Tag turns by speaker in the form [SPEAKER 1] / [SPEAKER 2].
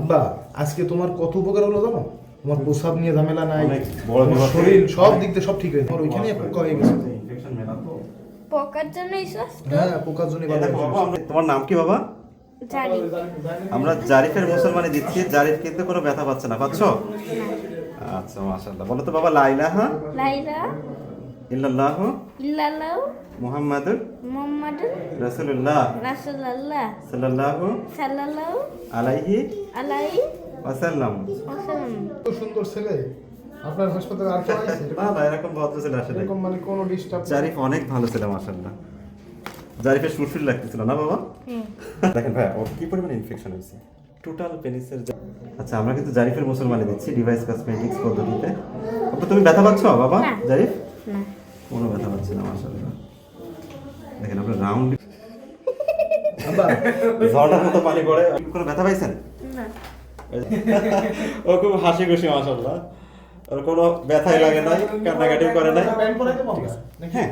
[SPEAKER 1] আব্বা আজকে তোমার কত উপকার হলো জানো? তোমার প্রসাব নিয়ে ঝামেলা নাই শরীর সব দিক দিয়ে সব ঠিক হয়েছে তোমার ওইখানে পোকা হয়ে গেছে।
[SPEAKER 2] ইনফেকশন মেলা তো।
[SPEAKER 3] পকার জন্য
[SPEAKER 1] হ্যাঁ পোকার জন্য
[SPEAKER 2] তোমার নাম কি বাবা? আমরা জারিফের মুসলমানি দিচ্ছি জারিফ কিন্তু কোনো ব্যথা পাচ্ছে না পাচ্ছ? আচ্ছা মাশাআল্লাহ। বলো তো বাবা লাইলাহা
[SPEAKER 3] লাইলা?
[SPEAKER 2] ইল্লাল্লাহ
[SPEAKER 3] ইল্লাল্লাহ
[SPEAKER 2] মুহাম্মাদুর
[SPEAKER 3] মোহাম্মদ
[SPEAKER 2] রাসূলুল্লাহ
[SPEAKER 3] রাসূলুল্লাহ
[SPEAKER 2] সাল্লাল্লাহু
[SPEAKER 3] সাল্লাল্লাহু
[SPEAKER 2] আলাইহি
[SPEAKER 3] আলাইহি
[SPEAKER 2] ওয়াসাল্লাম
[SPEAKER 3] ওয়াসাল্লাম
[SPEAKER 1] সুন্দর ছেলে। আপনার হাসপাতালে আর কেউ আছে?
[SPEAKER 2] না না এরকম ভদ্র ছেলে আসলে।
[SPEAKER 1] এরকম মানে কোনো ডিস্টার্ব
[SPEAKER 2] জারিফ অনেক ভালো ছিল মাশাআল্লাহ। জারিফের সুরসুর লাগতেছিল না বাবা? দেখেন ভাই ওর কি পরিমাণ ইনফেকশন হয়েছে? টোটাল পেনিসের আচ্ছা আমরা কিন্তু জারিফের মুসলমানি দিচ্ছি ডিভাইস কসমেটিক্স পদ্ধতিতে। তুমি ব্যথা পাচ্ছ বাবা?
[SPEAKER 3] না।
[SPEAKER 2] জারিফ?
[SPEAKER 3] না।
[SPEAKER 2] কোনো ব্যথা পাচ্ছে না মাশাআল্লাহ। দেখেন আমরা রাউন্ড ঝর্ণার মতো পানি পড়ে। কোনো ব্যথা পাইছেন?
[SPEAKER 3] না।
[SPEAKER 2] ও খুব হাসি খুশি মাশাআল্লাহ। ওর কোনো ব্যথাই লাগে নাই কান্নাকাটিও করে নাই। হ্যাঁ।